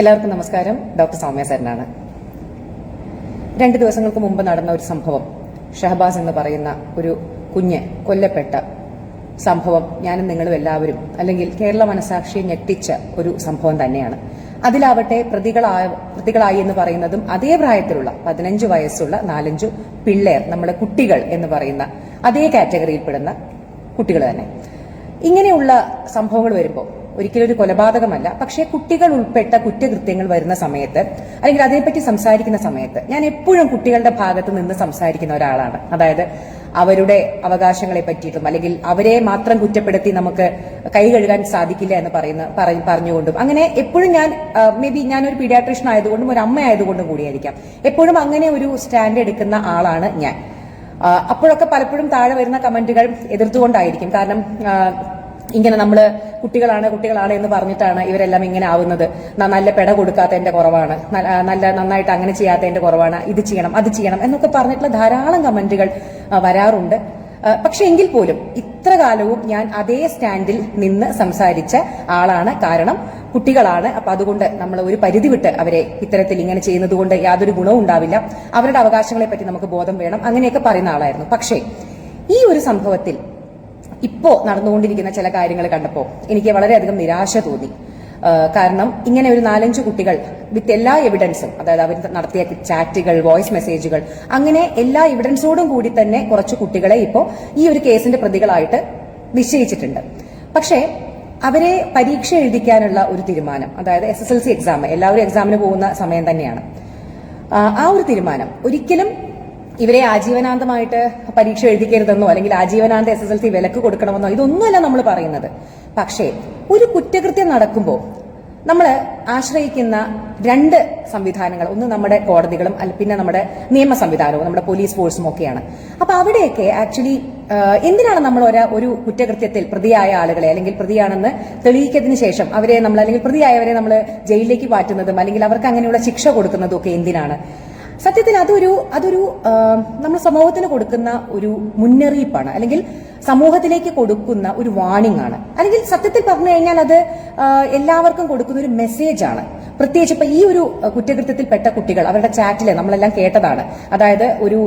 എല്ലാവർക്കും നമസ്കാരം. ഡോക്ടർ സൗമ്യ സരനാണ് രണ്ട് ദിവസങ്ങൾക്ക് മുമ്പ് നടന്ന ഒരു സംഭവം ഷഹബാസ് എന്ന് പറയുന്ന ഒരു കുഞ്ഞ് കൊല്ലപ്പെട്ട സംഭവം ഞാനും നിങ്ങളും എല്ലാവരും അല്ലെങ്കിൽ കേരള മനസാക്ഷിയെ ഞെട്ടിച്ച ഒരു സംഭവം തന്നെയാണ്. അതിലാവട്ടെ പ്രതികളായ പ്രതികളായി എന്ന് പറയുന്നതും അതേ പ്രായത്തിലുള്ള പതിനഞ്ച് വയസ്സുള്ള നാലഞ്ച് പിള്ളേർ നമ്മുടെ കുട്ടികൾ എന്ന് പറയുന്ന അതേ കാറ്റഗറിയിൽപ്പെടുന്ന കുട്ടികൾ തന്നെ. ഇങ്ങനെയുള്ള സംഭവങ്ങൾ വരുമ്പോൾ ഒരിക്കലും ഒരു കൊലപാതകമല്ല. പക്ഷേ കുട്ടികൾ ഉൾപ്പെട്ട കുറ്റകൃത്യങ്ങൾ വരുന്ന സമയത്ത് അല്ലെങ്കിൽ അതേപ്പറ്റി സംസാരിക്കുന്ന സമയത്ത് ഞാൻ എപ്പോഴും കുട്ടികളുടെ ഭാഗത്ത് നിന്ന് സംസാരിക്കുന്ന ഒരാളാണ്. അതായത് അവരുടെ അവകാശങ്ങളെ പറ്റിയിട്ടും അല്ലെങ്കിൽ അവരെ മാത്രം കുറ്റപ്പെടുത്തി നമുക്ക് കൈ കഴുകാൻ സാധിക്കില്ല എന്ന് പറയുന്ന പറ- പറഞ്ഞുകൊണ്ടും. അങ്ങനെ എപ്പോഴും ഞാൻ മേ ബി ഒരു പീഡിയാട്രീഷ്യൻ ആയതുകൊണ്ടും ഒരു അമ്മ ആയതുകൊണ്ടും കൂടിയായിരിക്കാം. എപ്പോഴും അങ്ങനെ ഒരു സ്റ്റാൻഡ് എടുക്കുന്ന ആളാണ് ഞാൻ. അപ്പോഴൊക്കെ പലപ്പോഴും താഴെ വരുന്ന കമന്റുകൾ എതിർത്തുകൊണ്ടായിരിക്കും. കാരണം ഇങ്ങനെ നമ്മൾ കുട്ടികളാണ് കുട്ടികളാണ് എന്ന് പറഞ്ഞിട്ടാണ് ഇവരെല്ലാം ഇങ്ങനെ ആവുന്നത്. നല്ല പെട കൊടുക്കാത്തതിന്റെ കുറവാണ്. നല്ല നന്നായിട്ട് അങ്ങനെ ചെയ്യാത്തതിന്റെ കുറവാണ്. ഇത് ചെയ്യണം അത് ചെയ്യണം എന്നൊക്കെ പറഞ്ഞിട്ടുള്ള ധാരാളം കമന്റുകൾ വരാറുണ്ട്. പക്ഷെ എങ്കിൽ പോലും ഇത്ര കാലവും ഞാൻ അതേ സ്റ്റാൻഡിൽ നിന്ന് സംസാരിച്ച ആളാണ് കാരണം കുട്ടികളാണ്. അപ്പൊ അതുകൊണ്ട് നമ്മൾ ഒരു പരിധി വിട്ട് അവരെ ഇത്തരത്തിൽ ഇങ്ങനെ ചെയ്യുന്നത് കൊണ്ട് യാതൊരു ഗുണവും ഉണ്ടാവില്ല. അവരുടെ അവകാശങ്ങളെ പറ്റി നമുക്ക് ബോധം വേണം. അങ്ങനെയൊക്കെ പറയുന്ന ആളായിരുന്നു. പക്ഷേ ഈ ഒരു സംഭവത്തിൽ ഇപ്പോ നടന്നുകൊണ്ടിരിക്കുന്ന ചില കാര്യങ്ങൾ കണ്ടപ്പോൾ എനിക്ക് വളരെയധികം നിരാശ തോന്നി. കാരണം ഇങ്ങനെ ഒരു നാലഞ്ച് കുട്ടികൾ വിത്ത് എല്ലാ എവിഡൻസും അതായത് അവർ നടത്തിയ ചാറ്റുകൾ വോയിസ് മെസ്സേജുകൾ അങ്ങനെ എല്ലാ എവിഡൻസോടും കൂടി തന്നെ കുറച്ച് കുട്ടികളെ ഇപ്പോൾ ഈ ഒരു കേസിന്റെ പ്രതികളായിട്ട് നിശ്ചയിച്ചിട്ടുണ്ട്. പക്ഷേ അവരെ പരീക്ഷ എഴുതിക്കാനുള്ള ഒരു തീരുമാനം അതായത് S S L C exam എല്ലാവരും എക്സാമിന് പോകുന്ന സമയം തന്നെയാണ്. ആ, ആ ഒരു തീരുമാനം ഒരിക്കലും ഇവരെ ആജീവനാന്തമായിട്ട് പരീക്ഷ എഴുതിക്കരുതെന്നോ അല്ലെങ്കിൽ ആജീവനാന്ത എസ് എസ് എൽ സി വിലക്ക് കൊടുക്കണമെന്നോ ഇതൊന്നുമല്ല നമ്മൾ പറയുന്നത്. പക്ഷേ ഒരു കുറ്റകൃത്യം നടക്കുമ്പോൾ നമ്മൾ ആശ്രയിക്കുന്ന രണ്ട് സംവിധാനങ്ങൾ ഒന്ന് നമ്മുടെ കോടതികളും പിന്നെ നമ്മുടെ നിയമ സംവിധാനവും നമ്മുടെ പോലീസ് ഫോഴ്സും ഒക്കെയാണ്. അപ്പൊ അവിടെയൊക്കെ ആക്ച്വലി എന്തിനാണ് നമ്മൾ ഒരു കുറ്റകൃത്യത്തിൽ പ്രതിയായ ആളുകളെ അല്ലെങ്കിൽ പ്രതിയാണെന്ന് തെളിയിക്കതിന് ശേഷം അവരെ നമ്മൾ അല്ലെങ്കിൽ പ്രതിയായവരെ നമ്മൾ ജയിലിലേക്ക് മാറ്റുന്നതും അല്ലെങ്കിൽ അവർക്ക് അങ്ങനെയുള്ള ശിക്ഷ കൊടുക്കുന്നതും ഒക്കെ എന്തിനാണ്? സത്യത്തിൽ അതൊരു അതൊരു നമ്മൾ സമൂഹത്തിന് കൊടുക്കുന്ന ഒരു മുന്നറിയിപ്പാണ്. അല്ലെങ്കിൽ സമൂഹത്തിലേക്ക് കൊടുക്കുന്ന ഒരു വാണിംഗ് ആണ്. അല്ലെങ്കിൽ സത്യത്തിൽ പറഞ്ഞു കഴിഞ്ഞാൽ അത് എല്ലാവർക്കും കൊടുക്കുന്ന ഒരു മെസ്സേജ് ആണ്. പ്രത്യേകിച്ച് ഇപ്പൊ ഈ ഒരു കുറ്റകൃത്യത്തിൽ കുറ്റകൃത്യത്തിൽപ്പെട്ട കുട്ടികൾ അവരുടെ ചാറ്റിൽ നമ്മളെല്ലാം കേട്ടതാണ്. അതായത് ഒരു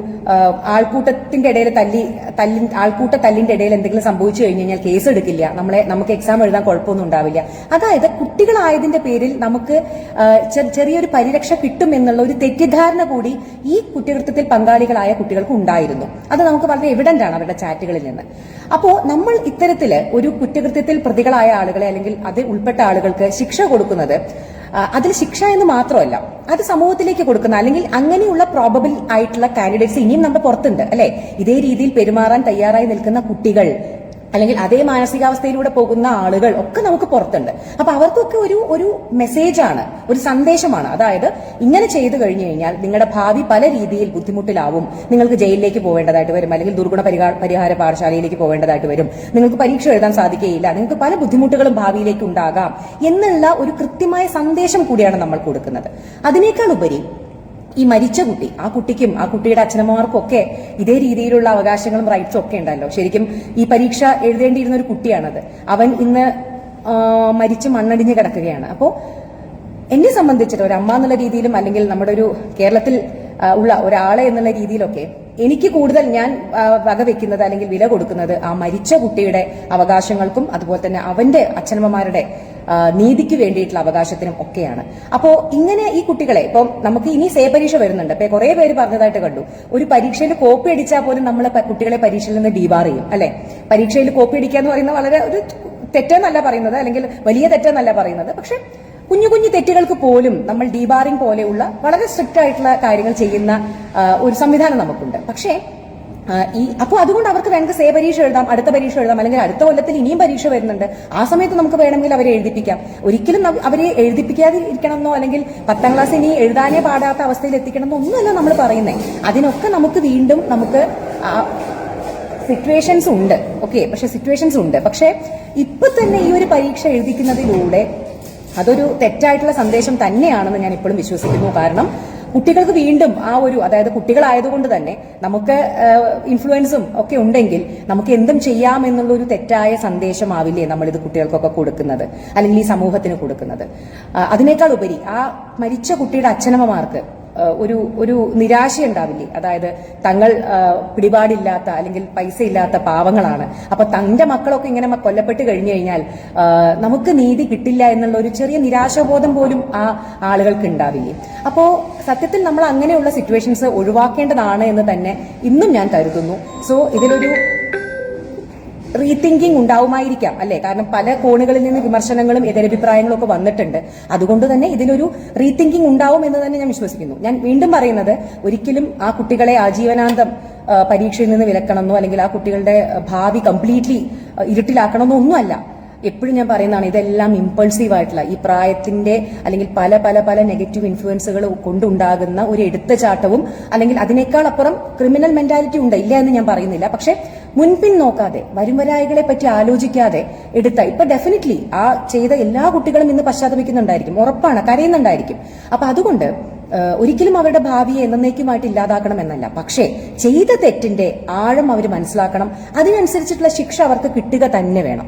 ആൾക്കൂട്ടത്തിന്റെ ഇടയിൽ തല്ലി തല്ലി ആൾക്കൂട്ട തല്ലിന്റെ ഇടയിൽ എന്തെങ്കിലും സംഭവിച്ചു കഴിഞ്ഞു കഴിഞ്ഞാൽ കേസ് എടുക്കില്ല നമ്മളെ നമുക്ക് എക്സാം എഴുതാൻ കുഴപ്പമൊന്നും ഉണ്ടാവില്ല. അതായത് കുട്ടികളായതിന്റെ പേരിൽ നമുക്ക് ചെറിയൊരു പരിരക്ഷ കിട്ടും എന്നുള്ള ഒരു തെറ്റിദ്ധാരണ കൂടി ഈ കുറ്റകൃത്യത്തിൽ പങ്കാളികളായ കുട്ടികൾക്ക് ഉണ്ടായിരുന്നു. അത് നമുക്ക് വളരെ എവിഡന്റ് ആണ് അവരുടെ ചാറ്റുകളിൽ നിന്ന്. അപ്പോ നമ്മൾ ഇത്തരത്തിൽ ഒരു കുറ്റകൃത്യത്തിൽ പ്രതികളായ ആളുകളെ അല്ലെങ്കിൽ അത് ഉൾപ്പെട്ട ആളുകൾക്ക് ശിക്ഷ കൊടുക്കുന്നത് അതിൽ ശിക്ഷ എന്ന് മാത്രമല്ല അത് സമൂഹത്തിലേക്ക് കൊടുക്കുന്ന അല്ലെങ്കിൽ അങ്ങനെയുള്ള പ്രോബബിൾ ആയിട്ടുള്ള കാൻഡിഡേറ്റ്സ് ഇനിയും നമ്മുടെ പുറത്തുണ്ട് അല്ലെ? ഇതേ രീതിയിൽ പെരുമാറാൻ തയ്യാറായി നിൽക്കുന്ന കുട്ടികൾ അല്ലെങ്കിൽ അതേ മാനസികാവസ്ഥയിലൂടെ പോകുന്ന ആളുകൾ ഒക്കെ നമുക്ക് പുറത്തുണ്ട്. അപ്പൊ അവർക്കൊക്കെ ഒരു ഒരു മെസ്സേജാണ് ഒരു സന്ദേശമാണ്. അതായത് ഇങ്ങനെ ചെയ്തു കഴിഞ്ഞു കഴിഞ്ഞാൽ നിങ്ങളുടെ ഭാവി പല രീതിയിൽ ബുദ്ധിമുട്ടിലാവും. നിങ്ങൾക്ക് ജയിലിലേക്ക് പോവേണ്ടതായിട്ട് വരും. അല്ലെങ്കിൽ ദുർഗുണ പരിഹാര പാഠശാലയിലേക്ക് പോവേണ്ടതായിട്ട് വരും. നിങ്ങൾക്ക് പരീക്ഷ എഴുതാൻ സാധിക്കുകയില്ല. നിങ്ങൾക്ക് പല ബുദ്ധിമുട്ടുകളും ഭാവിയിലേക്ക് ഉണ്ടാകാം എന്നുള്ള ഒരു കൃത്യമായ സന്ദേശം കൂടിയാണ് നമ്മൾ കൊടുക്കുന്നത്. അതിനേക്കാൾ ഉപരി ഈ മരിച്ച കുട്ടി ആ കുട്ടിക്കും ആ കുട്ടിയുടെ അച്ഛനമ്മമാർക്കും ഒക്കെ ഇതേ രീതിയിലുള്ള അവകാശങ്ങളും റൈറ്റ്സും ഒക്കെ ഉണ്ടല്ലോ. ശരിക്കും ഈ പരീക്ഷ എഴുതേണ്ടിയിരുന്ന ഒരു കുട്ടിയാണത്. അവൻ ഇന്ന് മരിച്ച് മണ്ണടിഞ്ഞ് കിടക്കുകയാണ്. അപ്പോൾ എന്നെ സംബന്ധിച്ചിട്ട് ഒരു അമ്മ എന്നുള്ള രീതിയിലും അല്ലെങ്കിൽ നമ്മുടെ ഒരു കേരളത്തിൽ ഉള്ള ഒരാളെ എന്നുള്ള രീതിയിലൊക്കെ എനിക്ക് കൂടുതൽ ഞാൻ വകവെക്കുന്നത് അല്ലെങ്കിൽ വില കൊടുക്കുന്നത് ആ മരിച്ച കുട്ടിയുടെ അവകാശങ്ങൾക്കും അതുപോലെ തന്നെ അവന്റെ അച്ഛനമ്മമാരുടെ നീതിക്ക് വേണ്ടിയിട്ടുള്ള അവകാശത്തിനും ഒക്കെയാണ്. അപ്പോ ഇങ്ങനെ ഈ കുട്ടികളെ ഇപ്പം നമുക്ക് ഇനി സേ പരീക്ഷ വരുന്നുണ്ട്. ഇപ്പൊ കുറെ പേര് പറഞ്ഞതായിട്ട് കണ്ടു. ഒരു പരീക്ഷയിൽ കോപ്പി അടിച്ചാൽ പോലും നമ്മൾ കുട്ടികളെ പരീക്ഷയിൽ നിന്ന് ഡിബാർ ചെയ്യും അല്ലെ? പരീക്ഷയിൽ കോപ്പി അടിക്കുക എന്ന് പറയുന്നത് വളരെ ഒരു തെറ്റെന്നല്ല പറയുന്നത് അല്ലെങ്കിൽ വലിയ തെറ്റെന്നല്ല പറയുന്നത്. പക്ഷെ കുഞ്ഞു കുഞ്ഞു തെറ്റുകൾക്ക് പോലും നമ്മൾ ഡീബാറിംഗ് പോലെയുള്ള വളരെ സ്ട്രിക്റ്റ് ആയിട്ടുള്ള കാര്യങ്ങൾ ചെയ്യുന്ന ഒരു സംവിധാനം നമുക്കുണ്ട്. പക്ഷേ ഈ അപ്പോൾ അതുകൊണ്ട് അവർക്ക് വേണമെങ്കിൽ സേ പരീക്ഷ എഴുതാം അടുത്ത പരീക്ഷ എഴുതാം അല്ലെങ്കിൽ അടുത്ത കൊല്ലത്തിൽ ഇനിയും പരീക്ഷ വരുന്നുണ്ട്. ആ സമയത്ത് നമുക്ക് വേണമെങ്കിൽ അവരെ എഴുതിപ്പിക്കാം. ഒരിക്കലും അവരെ എഴുതിപ്പിക്കാതെ ഇരിക്കണമെന്നോ അല്ലെങ്കിൽ പത്താം ക്ലാസ് ഇനി എഴുതാനേ പാടാത്ത അവസ്ഥയിൽ എത്തിക്കണമെന്നോ ഒന്നുമല്ല നമ്മൾ പറയുന്നത് അതിനൊക്കെ നമുക്ക് വീണ്ടും നമുക്ക് സിറ്റുവേഷൻസ് ഉണ്ട്. ഓക്കെ പക്ഷെ സിറ്റുവേഷൻസ് ഉണ്ട്. പക്ഷേ ഇപ്പൊ തന്നെ ഈ ഒരു പരീക്ഷ എഴുതിക്കുന്നതിലൂടെ അതൊരു തെറ്റായിട്ടുള്ള സന്ദേശം തന്നെയാണെന്ന് ഞാൻ ഇപ്പോഴും വിശ്വസിക്കുന്നു. കാരണം കുട്ടികൾക്ക് വീണ്ടും ആ ഒരു അതായത് കുട്ടികളായതുകൊണ്ട് തന്നെ നമുക്ക് ഇൻഫ്ലുവൻസും ഒക്കെ ഉണ്ടെങ്കിൽ നമുക്ക് എന്തും ചെയ്യാം എന്നുള്ള ഒരു തെറ്റായ സന്ദേശമാവില്ലേ ഇത് കുട്ടികൾക്കൊക്കെ കൊടുക്കുന്നത്? അല്ലെങ്കിൽ ഈ സമൂഹത്തിന് കൊടുക്കുന്നത്? അതിനേക്കാൾ ഉപരി ആ മരിച്ച കുട്ടിയുടെ അച്ഛനമ്മമാർക്ക് ഒരു ഒരു നിരാശയുണ്ടാവില്ലേ? അതായത് തങ്ങൾ പിടിപാടില്ലാത്ത അല്ലെങ്കിൽ പൈസ ഇല്ലാത്ത പാവങ്ങളാണ്. അപ്പൊ തന്റെ മക്കളൊക്കെ ഇങ്ങനെ കൊല്ലപ്പെട്ട് കഴിഞ്ഞു കഴിഞ്ഞാൽ നമുക്ക് നീതി കിട്ടില്ല എന്നുള്ള ഒരു ചെറിയ നിരാശബോധം പോലും ആ ആളുകൾക്ക് ഉണ്ടാവില്ലേ? അപ്പോ സത്യത്തിൽ നമ്മൾ അങ്ങനെയുള്ള സിറ്റുവേഷൻസ് ഒഴിവാക്കേണ്ടതാണ് എന്ന് തന്നെ ഇന്നും ഞാൻ കരുതുന്നു. സോ ഇതിലൊരു റീതിങ്കിങ് ഉണ്ടാവുമായിരിക്കാം അല്ലെ? കാരണം പല കോണുകളിൽ നിന്ന് വിമർശനങ്ങളും എതിരഭിപ്രായങ്ങളും ഒക്കെ വന്നിട്ടുണ്ട്. അതുകൊണ്ട് തന്നെ ഇതിലൊരു റീതിങ്കിങ് ഉണ്ടാവും എന്ന് തന്നെ ഞാൻ വിശ്വസിക്കുന്നു. ഞാൻ വീണ്ടും പറയുന്നത് ഒരിക്കലും ആ കുട്ടികളെ ആജീവനാന്തം പരീക്ഷയിൽ നിന്ന് വിലക്കണമെന്നോ അല്ലെങ്കിൽ ആ കുട്ടികളുടെ ഭാവി കംപ്ലീറ്റ്ലി ഇരുട്ടിലാക്കണമെന്നോ ഒന്നുമല്ല. എപ്പോഴും ഞാൻ പറയുന്നതാണ് ഇതെല്ലാം ഇമ്പൾസീവ് ആയിട്ടുള്ള ഈ പ്രായത്തിന്റെ അല്ലെങ്കിൽ പല പല പല നെഗറ്റീവ് ഇൻഫ്ലുവൻസുകൾ കൊണ്ടുണ്ടാകുന്ന ഒരു എടുത്തചാട്ടവും അല്ലെങ്കിൽ അതിനേക്കാൾ അപ്പുറം ക്രിമിനൽ മെന്റാലിറ്റി ഉണ്ട് ഇല്ല എന്ന് ഞാൻ പറയുന്നില്ല. പക്ഷെ മുൻപിൻ നോക്കാതെ വരുംവരായികളെ പറ്റി ആലോചിക്കാതെ എടുത്ത ഇപ്പൊ ഡെഫിനറ്റ്ലി ആ ചെയ്ത എല്ലാ കുട്ടികളും ഇന്ന് പശ്ചാത്തപിക്കുന്നുണ്ടായിരിക്കും ഉറപ്പാണ് കരയുന്നുണ്ടായിരിക്കും. അപ്പൊ അതുകൊണ്ട് ഒരിക്കലും അവരുടെ ഭാവിയെ എന്നേക്കുമായിട്ട് ഇല്ലാതാക്കണം എന്നല്ല. പക്ഷേ ചെയ്ത തെറ്റിന്റെ ആഴം അവർ മനസ്സിലാക്കണം. അതിനനുസരിച്ചിട്ടുള്ള ശിക്ഷ അവർക്ക് കിട്ടുക തന്നെ വേണം.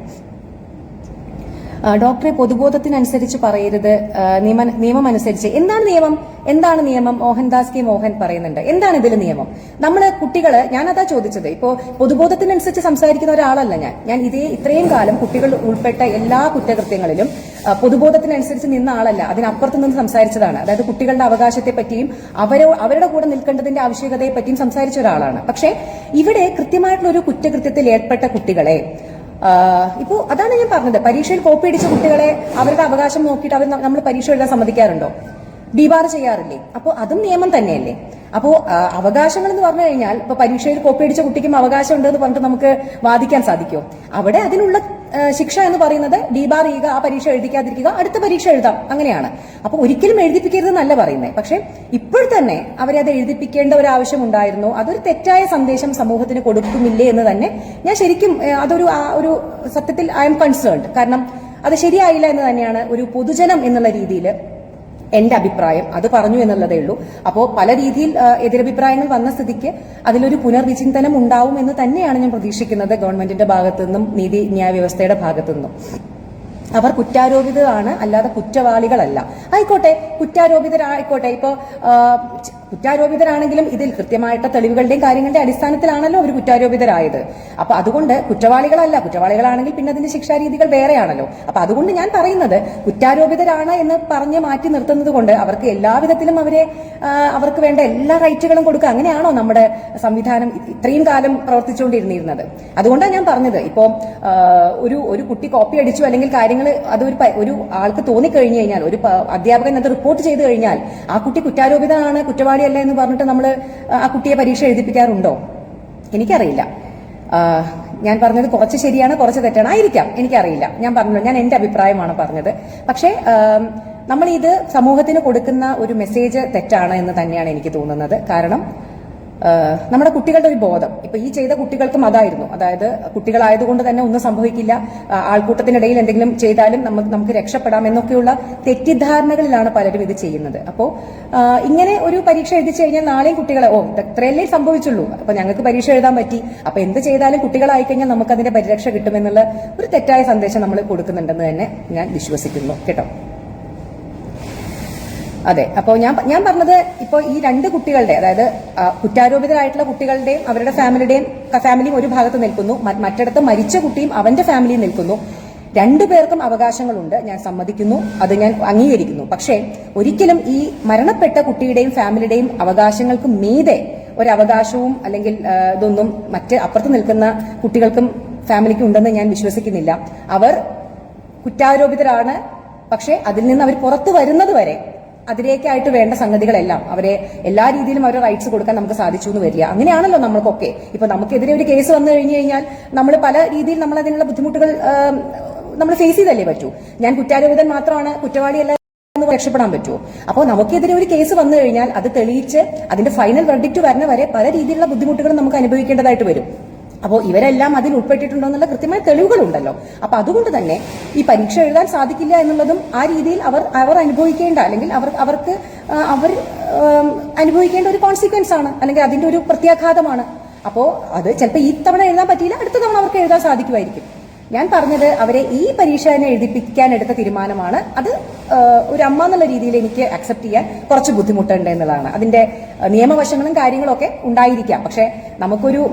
ഡോക്ടറെ പൊതുബോധത്തിനനുസരിച്ച് പറയരുത്. നിയമ അനുസരിച്ച് എന്താണ് നിയമം? എന്താണ് നിയമം? മോഹൻദാസ് കെ. മോഹൻ പറയുന്നുണ്ട്. എന്താണ് ഇതിൽ നിയമം? നമ്മൾ കുട്ടികൾ ഞാനതാ ചോദിച്ചത്. ഇപ്പോൾ പൊതുബോധത്തിനനുസരിച്ച് സംസാരിക്കുന്ന ഒരാളല്ല ഞാൻ. ഞാൻ ഇതേ ഇത്രയും കാലം കുട്ടികൾ ഉൾപ്പെട്ട എല്ലാ കുറ്റകൃത്യങ്ങളിലും പൊതുബോധത്തിനനുസരിച്ച് നിന്ന ആളല്ല. അതിനപ്പുറത്ത് നിന്ന് സംസാരിച്ചതാണ്. അതായത് കുട്ടികളുടെ അവകാശത്തെ പറ്റിയും അവരോ അവരുടെ കൂടെ നിൽക്കേണ്ടതിന്റെ ആവശ്യകതയെ പറ്റിയും സംസാരിച്ച ഒരാളാണ്. പക്ഷേ ഇവിടെ കൃത്യമായിട്ടുള്ള ഒരു കുറ്റകൃത്യത്തിൽ ഏർപ്പെട്ട കുട്ടികളെ ഇപ്പോൾ അതാണ് ഞാൻ പറഞ്ഞത്. പരീക്ഷയിൽ കോപ്പി അടിച്ച കുട്ടികളെ അവരുടെ അവകാശം നോക്കിയിട്ട് അവർ നമ്മൾ പരീക്ഷ എഴുതാൻ സമ്മതിക്കാറുണ്ടോ? ഡിബാർ ചെയ്യാറില്ലേ? അപ്പോൾ അതും നിയമം തന്നെയല്ലേ? അപ്പോൾ അവകാശങ്ങൾ എന്ന് പറഞ്ഞു കഴിഞ്ഞാൽ ഇപ്പൊ പരീക്ഷയിൽ കോപ്പി അടിച്ച കുട്ടിക്കും അവകാശം ഉണ്ട് എന്ന് പറഞ്ഞിട്ട് നമുക്ക് വാദിക്കാൻ സാധിക്കുമോ അവിടെ അതിനുള്ള ശിക്ഷ എന്ന് പറയുന്നത് ഡിബാർ ചെയ്യുക ആ പരീക്ഷ എഴുതിക്കാതിരിക്കുക അടുത്ത പരീക്ഷ എഴുതാം. അങ്ങനെയാണ്. അപ്പൊ ഒരിക്കലും എഴുതിപ്പിക്കരുതെന്നല്ല പറയുന്നത്. പക്ഷെ ഇപ്പോൾ തന്നെ അവരെ അത് എഴുതിപ്പിക്കേണ്ട ഒരു ആവശ്യം ഉണ്ടായിരുന്നു. അതൊരു തെറ്റായ സന്ദേശം സമൂഹത്തിന് കൊടുക്കുന്നില്ലേ എന്ന് തന്നെ ഞാൻ ശരിക്കും അതൊരു ഒരു സത്യത്തിൽ ഐ എം കൺസേൺഡ് കാരണം അത് ശരിയായില്ല എന്ന് തന്നെയാണ് ഒരു പൊതുജനം എന്നുള്ള രീതിയിൽ എന്റെ അഭിപ്രായം. അത് പറഞ്ഞു എന്നുള്ളതേ ഉള്ളൂ. അപ്പോൾ പല രീതിയിൽ എതിരഭിപ്രായങ്ങൾ വന്ന സ്ഥിതിക്ക് അതിലൊരു പുനർവിചിന്തനം ഉണ്ടാവും എന്ന് തന്നെയാണ് ഞാൻ പ്രതീക്ഷിക്കുന്നത് ഗവൺമെന്റിന്റെ ഭാഗത്തു നിന്നും നീതി ന്യായ വ്യവസ്ഥയുടെ ഭാഗത്തു നിന്നും. അവർ കുറ്റാരോപിതരാണ് അല്ലാതെ കുറ്റവാളികളല്ല. ആയിക്കോട്ടെ കുറ്റാരോപിതരായിക്കോട്ടെ. ഇപ്പോ കുറ്റാരോപിതരാണെങ്കിലും ഇതിൽ കൃത്യമായിട്ട് തെളിവുകളുടെയും കാര്യങ്ങളുടെ അടിസ്ഥാനത്തിലാണല്ലോ അവർ കുറ്റാരോപിതരായത്. അപ്പൊ അതുകൊണ്ട് കുറ്റവാളികളല്ല. കുറ്റവാളികളാണെങ്കിൽ പിന്നെ അതിന്റെ ശിക്ഷാരീതികൾ വേറെയാണല്ലോ. അപ്പൊ അതുകൊണ്ട് ഞാൻ പറയുന്നത് കുറ്റാരോപിതരാണ് എന്ന് പറഞ്ഞ് മാറ്റി നിർത്തുന്നത് കൊണ്ട് അവർക്ക് എല്ലാവിധത്തിലും അവരെ അവർക്ക് വേണ്ട എല്ലാ റൈറ്റുകളും കൊടുക്കുക. അങ്ങനെയാണോ നമ്മുടെ സംവിധാനം ഇത്രയും കാലം പ്രവർത്തിച്ചുകൊണ്ടിരുന്നിരുന്നത്? അതുകൊണ്ടാണ് ഞാൻ പറഞ്ഞത്. ഇപ്പോ ഒരു ഒരു കുട്ടി കോപ്പി അടിച്ചു അല്ലെങ്കിൽ കാര്യങ്ങൾ അതൊരു അത് ഒരു ആൾക്ക് തോന്നിക്കഴിഞ്ഞു കഴിഞ്ഞാൽ ഒരു അധ്യാപകൻ അത് റിപ്പോർട്ട് ചെയ്തു കഴിഞ്ഞാൽ ആ കുട്ടി കുറ്റാരോപിതനാണ് കുറ്റവാളിയല്ല എന്ന് പറഞ്ഞിട്ട് നമ്മൾ ആ കുട്ടിയെ പരീക്ഷ എഴുതിപ്പിക്കാറുണ്ടോ? എനിക്കറിയില്ല. ഞാൻ പറഞ്ഞത് കുറച്ച് ശരിയാണ് കുറച്ച് തെറ്റാണ്? ആയിരിക്കാം. എനിക്കറിയില്ല. ഞാൻ പറഞ്ഞു ഞാൻ എന്റെ അഭിപ്രായമാണ് പറഞ്ഞത്. പക്ഷേ നമ്മൾ ഇത് സമൂഹത്തിന് കൊടുക്കുന്ന ഒരു മെസ്സേജ് തെറ്റാണ് എന്ന് തന്നെയാണ് എനിക്ക് തോന്നുന്നത്. കാരണം നമ്മുടെ കുട്ടികളുടെ ഒരു ബോധം. ഇപ്പൊ ഈ ചെയ്ത കുട്ടികൾക്കും അതായിരുന്നു. അതായത് കുട്ടികളായതുകൊണ്ട് തന്നെ ഒന്നും സംഭവിക്കില്ല. ആൾക്കൂട്ടത്തിനിടയിൽ എന്തെങ്കിലും ചെയ്താലും നമുക്ക് നമുക്ക് രക്ഷപ്പെടാം എന്നൊക്കെയുള്ള തെറ്റിദ്ധാരണകളിലാണ് പലരും ഇത് ചെയ്യുന്നത്. അപ്പോൾ ഇങ്ങനെ ഒരു പരീക്ഷ എഴുതിച്ചു കഴിഞ്ഞാൽ നാളെയും കുട്ടികളെ ഓ ഇത് ഇത്രയല്ലേ സംഭവിച്ചുള്ളൂ. അപ്പൊ ഞങ്ങൾക്ക് പരീക്ഷ എഴുതാൻ പറ്റി. അപ്പൊ എന്ത് ചെയ്താലും കുട്ടികളായി കഴിഞ്ഞാൽ നമുക്ക് അതിന്റെ പരിരക്ഷ കിട്ടുമെന്നുള്ള ഒരു തെറ്റായ സന്ദേശം നമ്മൾ കൊടുക്കുന്നുണ്ടെന്ന് തന്നെ ഞാൻ വിശ്വസിക്കുന്നു. കേട്ടോ? അതെ. അപ്പോൾ ഞാൻ ഞാൻ പറഞ്ഞത് ഇപ്പോൾ ഈ രണ്ട് കുട്ടികളുടെ അതായത് കുറ്റാരോപിതരായിട്ടുള്ള കുട്ടികളുടെയും അവരുടെ ഫാമിലിയുടെയും ഫാമിലിയും ഒരു ഭാഗത്ത് നിൽക്കുന്നു. മറ്റിടത്ത് മരിച്ച കുട്ടിയും അവന്റെ ഫാമിലിയും നിൽക്കുന്നു. രണ്ടു പേർക്കും അവകാശങ്ങളുണ്ട്. ഞാൻ സമ്മതിക്കുന്നു. അത് ഞാൻ അംഗീകരിക്കുന്നു. പക്ഷേ ഒരിക്കലും ഈ മരണപ്പെട്ട കുട്ടിയുടെയും ഫാമിലിയുടെയും അവകാശങ്ങൾക്ക് മീതെ ഒരവകാശവും അല്ലെങ്കിൽ ഇതൊന്നും മറ്റ് അപ്പുറത്ത് നിൽക്കുന്ന കുട്ടികൾക്കും ഫാമിലിക്കും ഉണ്ടെന്ന് ഞാൻ വിശ്വസിക്കുന്നില്ല. അവർ കുറ്റാരോപിതരാണ്. പക്ഷേ അതിൽ നിന്ന് അവർ പുറത്തു വരുന്നത് വരെ അതിലേക്കായിട്ട് വേണ്ട സംഗതികളെല്ലാം അവരെ എല്ലാ രീതിയിലും അവരെ റൈറ്റ്സ് കൊടുക്കാൻ നമുക്ക് സാധിച്ചു എന്ന് വരില്ല അങ്ങനെയാണല്ലോ നമ്മൾക്കൊക്കെ. ഇപ്പൊ നമുക്കെതിരെ ഒരു കേസ് വന്നു കഴിഞ്ഞു കഴിഞ്ഞാൽ നമ്മൾ പല രീതിയിൽ നമ്മൾ അതിനുള്ള ബുദ്ധിമുട്ടുകൾ നമ്മൾ ഫേസ് ചെയ്തല്ലേ പറ്റൂ. ഞാൻ കുറ്റാരോപിതൻ മാത്രമാണ് കുറ്റവാളിയല്ല എന്ന് രക്ഷപ്പെടാൻ പറ്റുമോ അപ്പോൾ നമുക്കെതിരെ ഒരു കേസ് വന്നു കഴിഞ്ഞാൽ അത് തെളിയിച്ച് അതിന്റെ ഫൈനൽ വെർഡിക്റ്റ് വരുന്ന വരെ പല രീതിയിലുള്ള ബുദ്ധിമുട്ടുകൾ നമുക്ക് അനുഭവിക്കേണ്ടതായിട്ട് വരും. അപ്പോൾ ഇവരെല്ലാം അതിൽ ഉൾപ്പെട്ടിട്ടുണ്ടോ എന്നുള്ള കൃത്യമായ തെളിവുകളുണ്ടല്ലോ. അപ്പോൾ അതുകൊണ്ട് തന്നെ ഈ പരീക്ഷ എഴുതാൻ സാധിക്കില്ല എന്നുള്ളതും ആ രീതിയിൽ അവർ അവർ അനുഭവിക്കേണ്ട അല്ലെങ്കിൽ അവർ അവർക്ക് അവർ അനുഭവിക്കേണ്ട ഒരു കോൺസിക്വൻസ് ആണ് അല്ലെങ്കിൽ അതിന്റെ ഒരു പ്രത്യാഘാതമാണ്. അപ്പോൾ അത് ചിലപ്പോൾ ഈ തവണ എഴുതാൻ പറ്റിയില്ല അടുത്ത തവണ അവർക്ക് എഴുതാൻ സാധിക്കുമായിരിക്കും. ഞാൻ പറഞ്ഞത് അവരെ ഈ പരീക്ഷ തന്നെ എഴുതിപ്പിക്കാൻ എടുത്ത തീരുമാനമാണ്. അത് ഒരു അമ്മ എന്നുള്ള രീതിയിൽ എനിക്ക് അക്സെപ്റ്റ് ചെയ്യാൻ കുറച്ച് ബുദ്ധിമുട്ടുണ്ട് എന്നുള്ളതാണ്. അതിന്റെ നിയമവശങ്ങളും കാര്യങ്ങളൊക്കെ ഉണ്ടായിരിക്കാം. പക്ഷെ നമുക്കൊരു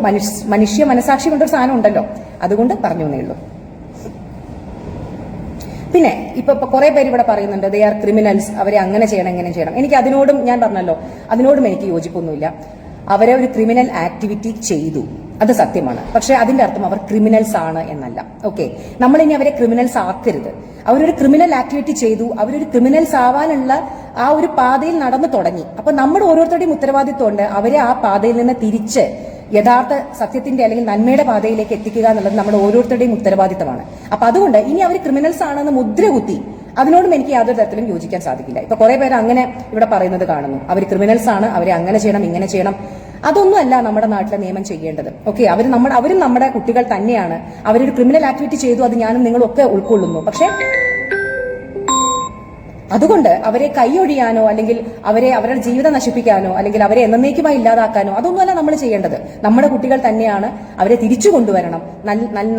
മനുഷ്യ മനസാക്ഷി കൊണ്ടൊരു സാധനം ഉണ്ടല്ലോ. അതുകൊണ്ട് പറഞ്ഞു എന്നേ ഉള്ളൂ. പിന്നെ ഇപ്പൊ കുറെ പേര് ഇവിടെ പറയുന്നുണ്ട് ദേ ആർ ക്രിമിനൽസ് അവരെ അങ്ങനെ ചെയ്യണം ഇങ്ങനെ ചെയ്യണം. എനിക്ക് അതിനോടും ഞാൻ പറഞ്ഞല്ലോ അതിനോടും എനിക്ക് യോജിപ്പൊന്നുമില്ല. അവരെ ഒരു ക്രിമിനൽ ആക്ടിവിറ്റി ചെയ്തു. അത് സത്യമാണ്. പക്ഷെ അതിന്റെ അർത്ഥം അവർ ക്രിമിനൽസ് ആണ് എന്നല്ല. ഓക്കെ നമ്മൾ ഇനി അവരെ ക്രിമിനൽസ് ആക്കരുത്. അവരൊരു ക്രിമിനൽ ആക്ടിവിറ്റി ചെയ്തു. അവരൊരു ക്രിമിനൽസ് ആവാനുള്ള ആ ഒരു പാതയിൽ നടന്നു തുടങ്ങി. അപ്പൊ നമ്മുടെ ഓരോരുത്തരുടെയും ഉത്തരവാദിത്വമുണ്ട് അവരെ ആ പാതയിൽ നിന്ന് തിരിച്ച് യഥാർത്ഥ സത്യത്തിന്റെ അല്ലെങ്കിൽ നന്മയുടെ പാതയിലേക്ക് എത്തിക്കുക എന്നുള്ളത് നമ്മുടെ ഓരോരുത്തരുടെയും ഉത്തരവാദിത്തമാണ് അപ്പൊ അതുകൊണ്ട് ഇനി അവർ ക്രിമിനൽസ് ആണെന്ന് മുദ്ര കുത്തി അതിനോടും എനിക്ക് യാതൊരു തരത്തിലും യോജിക്കാൻ സാധിക്കില്ല. ഇപ്പൊ കുറെ പേര് അങ്ങനെ ഇവിടെ പറയുന്നത് കാണുന്നു. അവർ ക്രിമിനൽസ് ആണ് അവരെ അങ്ങനെ ചെയ്യണം ഇങ്ങനെ ചെയ്യണം. അതൊന്നും അല്ല നമ്മുടെ നാട്ടിലെ നിയമം ചെയ്യേണ്ടത്. ഓക്കെ അവർ നമ്മുടെ അവരും നമ്മുടെ കുട്ടികൾ തന്നെയാണ്. അവരൊരു ക്രിമിനൽ ആക്ടിവിറ്റി ചെയ്തു അത് ഞാനും നിങ്ങളും ഒക്കെ ഉൾക്കൊള്ളുന്നു. പക്ഷേ അതുകൊണ്ട് അവരെ കൈയൊഴിയാനോ അല്ലെങ്കിൽ അവരെ അവരുടെ ജീവിതം നശിപ്പിക്കാനോ അല്ലെങ്കിൽ അവരെ എന്നേക്കുമായി ഇല്ലാതാക്കാനോ അതൊന്നുമല്ല നമ്മൾ ചെയ്യേണ്ടത്. നമ്മുടെ കുട്ടികൾ തന്നെയാണ് അവരെ തിരിച്ചു കൊണ്ടുവരണം.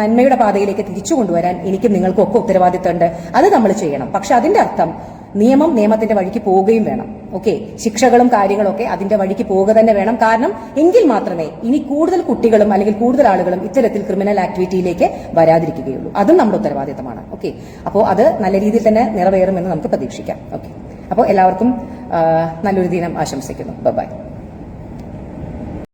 നന്മയുടെ പാതയിലേക്ക് തിരിച്ചു കൊണ്ടുവരാൻ എനിക്കും നിങ്ങൾക്കും ഒക്കെ ഉത്തരവാദിത്തമുണ്ട്. അത് നമ്മൾ ചെയ്യണം. പക്ഷെ അതിന്റെ അർത്ഥം നിയമം നിയമത്തിന്റെ വഴിക്ക് പോവുകയും വേണം. ഓക്കെ ശിക്ഷകളും കാര്യങ്ങളൊക്കെ അതിന്റെ വഴിക്ക് പോവുക തന്നെ വേണം. കാരണം എങ്കിൽ മാത്രമേ ഇനി കൂടുതൽ കുട്ടികളും അല്ലെങ്കിൽ കൂടുതൽ ആളുകളും ഇത്തരത്തിൽ ക്രിമിനൽ ആക്ടിവിറ്റിയിലേക്ക് വരാതിരിക്കുകയുള്ളൂ. അതും നമ്മുടെ ഉത്തരവാദിത്തമാണ്. ഓക്കെ അപ്പോൾ അത് നല്ല രീതിയിൽ തന്നെ നിറവേറുമെന്ന് നമുക്ക് പ്രതീക്ഷിക്കാം. ഓക്കെ അപ്പോൾ എല്ലാവർക്കും നല്ലൊരു ദിനം ആശംസിക്കുന്നു. ബൈ